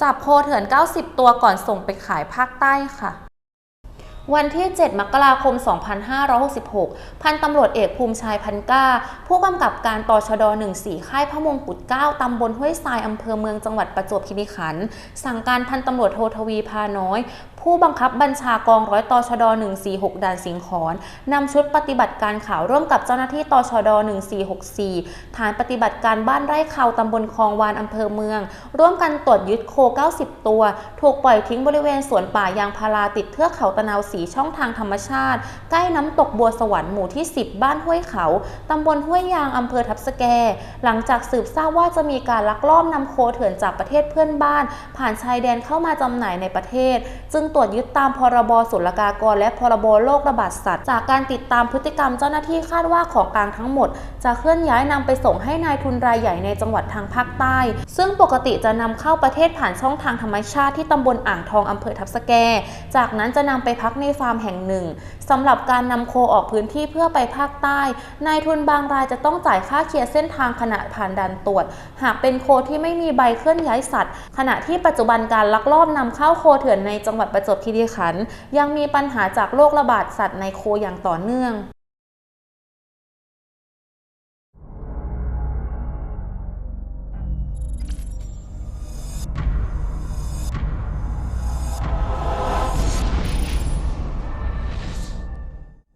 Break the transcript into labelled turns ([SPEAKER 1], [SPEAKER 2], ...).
[SPEAKER 1] จับโคเถื่อน 90 ตัวก่อนส่งไปขายภาคใต้ค่ะวันที่ 7 มกราคม 2566 พันตำรวจเอกภูมิชัยพันก้า ผู้กำกับการตชด 14 ค่ายพระมงกุฎ9ตำบลห้วยทรายอำเภอเมืองจังหวัดประจวบคีรีขันธ์ สั่งการพันตำรวจโททวีพาน้อย ผู้บังคับบัญชากองร้อยตชด 146 ด่านสิงขรนำชุดปฏิบัติการข่าวร่วมกับเจ้าหน้าที่ตชด 1464 ฐานปฏิบัติการบ้านไร่เขาตำบลคลองวานอำเภอเมือง ร่วมกันตรวจยึดโค 90 ตัว ถูกปล่อยทิ้งบริเวณสวนป่ายางพาราติดเทือกเขาตะนาวสีช่องทางธรรมชาติ ใกล้น้ำตกบัวสวรรค์หมู่ที่ 10 บ้านห้วยเขาตำบลห้วยยางอำเภอทับสแก หลังจากสืบทราบว่าจะมีการลักลอบนำโคเถื่อนจากประเทศเพื่อนบ้าน ผ่านชายแดนเข้ามาจำหน่ายในประเทศ จึงตรวจยึดตามพรบศุลกากร และพรบโรคระบาดสัตว์ จากการติดตามพฤติกรรมเจ้าหน้าที่คาดว่าของกลางทั้งหมด จะเคลื่อนย้ายนำไปส่งให้นายทุนรายใหญ่ในจังหวัดทางภาคใต้ ซึ่งปกติจะนำเข้าประเทศผ่านช่องทางธรรมชาติที่ตำบลอ่างทองอำเภอทับสแก จากนั้นจะนำไปพักในฟาร์มแห่งหนึ่งสำหรับการนำโคออกพื้นที่เพื่อไปภาคใต้ นายทุนบางรายจะต้องจ่ายค่าเคลียร์เส้นทางขณะผ่านด่านตรวจ หากเป็นโคที่ไม่มีใบเคลื่อนย้ายสัตว์ ขณะที่ปัจจุบันการลักลอบนำเข้าโคเถื่อนในจังหวัดประจวบคีรีขันธ์ยังมีปัญหาจากโรคระบาดสัตว์ในโคอย่างต่อเนื่อง